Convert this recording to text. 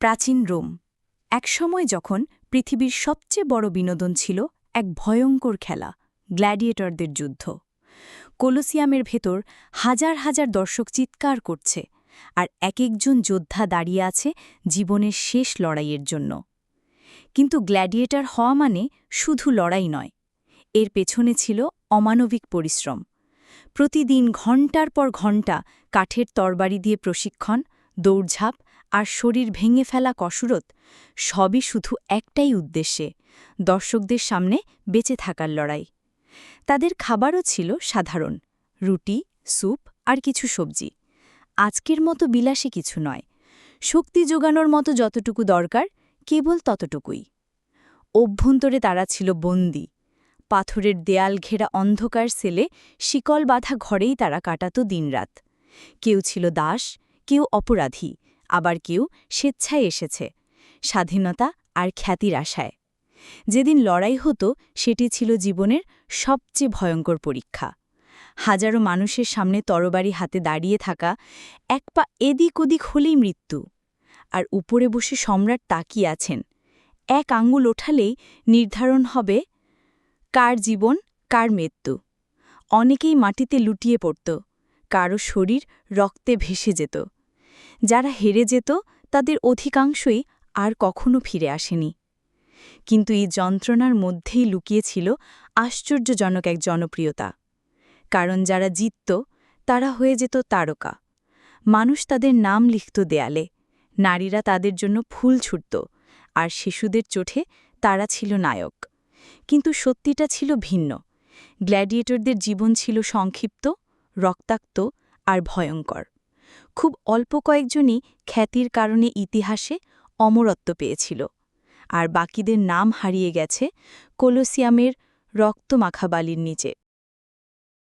প্রাচীন রোম। একসময় যখন পৃথিবীর সবচেয়ে বড় বিনোদন ছিল এক ভয়ঙ্কর খেলা, গ্ল্যাডিয়েটরদের যুদ্ধ। কোলোসিয়ামের ভেতর হাজার হাজার দর্শক চিৎকার করছে আর এক একজন যোদ্ধা দাঁড়িয়ে আছে জীবনের শেষ লড়াইয়ের জন্য। কিন্তু গ্ল্যাডিয়েটর হওয়া মানে শুধু লড়াই নয়, এর পেছনে ছিল অমানবিক পরিশ্রম। প্রতিদিন ঘণ্টার পর ঘণ্টা কাঠের তরবারি দিয়ে প্রশিক্ষণ, দৌড়ঝাঁপ আর শরীর ভেঙে ফেলা কসরত সবই শুধু একটাই উদ্দেশ্যে, দর্শকদের সামনে বেঁচে থাকার লড়াই। তাদের খাবারও ছিল সাধারণ, রুটি, স্যুপ আর কিছু সবজি। আজকের মতো বিলাসী কিছু নয়, শক্তি যোগানোর মতো যতটুকু দরকার, কেবল ততটুকুই। অভ্যন্তরে তারা ছিল বন্দী, পাথরের দেয়াল ঘেরা অন্ধকার সেলে শিকল বাঁধা ঘরেই তারা কাটাত দিনরাত। কেউ ছিল দাস, কেউ অপরাধী আবার কেউ স্বেচ্ছায় এসেছে, স্বাধীনতা আর খ্যাতির আশায়। যেদিন লড়াই হতো, সেটি ছিল জীবনের সবচেয়ে ভয়ঙ্কর পরীক্ষা। হাজারো মানুষের সামনে তরবারি হাতে দাঁড়িয়ে থাকা, এক পা এদিক ওদিক হলেই মৃত্যু। আর উপরে বসে সম্রাট তাকিয়ে আছেন। এক আঙ্গুল ওঠালেই নির্ধারণ হবে, কার জীবন, কার মৃত্যু। অনেকেই মাটিতে লুটিয়ে পড়ত, কারও শরীর রক্তে ভেসে যেত। যারা হেরে যেত, তাদের অধিকাংশই আর কখনো ফিরে আসেনি। কিন্তু এই যন্ত্রণার মধ্যেই লুকিয়েছিল আশ্চর্যজনক এক জনপ্রিয়তা। কারণ যারা জিতত, তারা হয়ে যেত তারকা। মানুষ তাদের নাম লিখত দেয়ালে। নারীরা তাদের জন্য ফুল ছুটত, আর শিশুদের চোঠে তারা ছিল নায়ক। কিন্তু সত্যিটা ছিল ভিন্ন। গ্ল্যাডিয়েটরদের জীবন ছিল সংক্ষিপ্ত, রক্তাক্ত আর ভয়ঙ্কর। খুব অল্প কয়েকজনই খ্যাতির কারণে ইতিহাসে অমরত্ব পেয়েছিল। আর বাকিদের নাম হারিয়ে গেছে কোলোসিয়ামের রক্তমাখা বালির নিচে।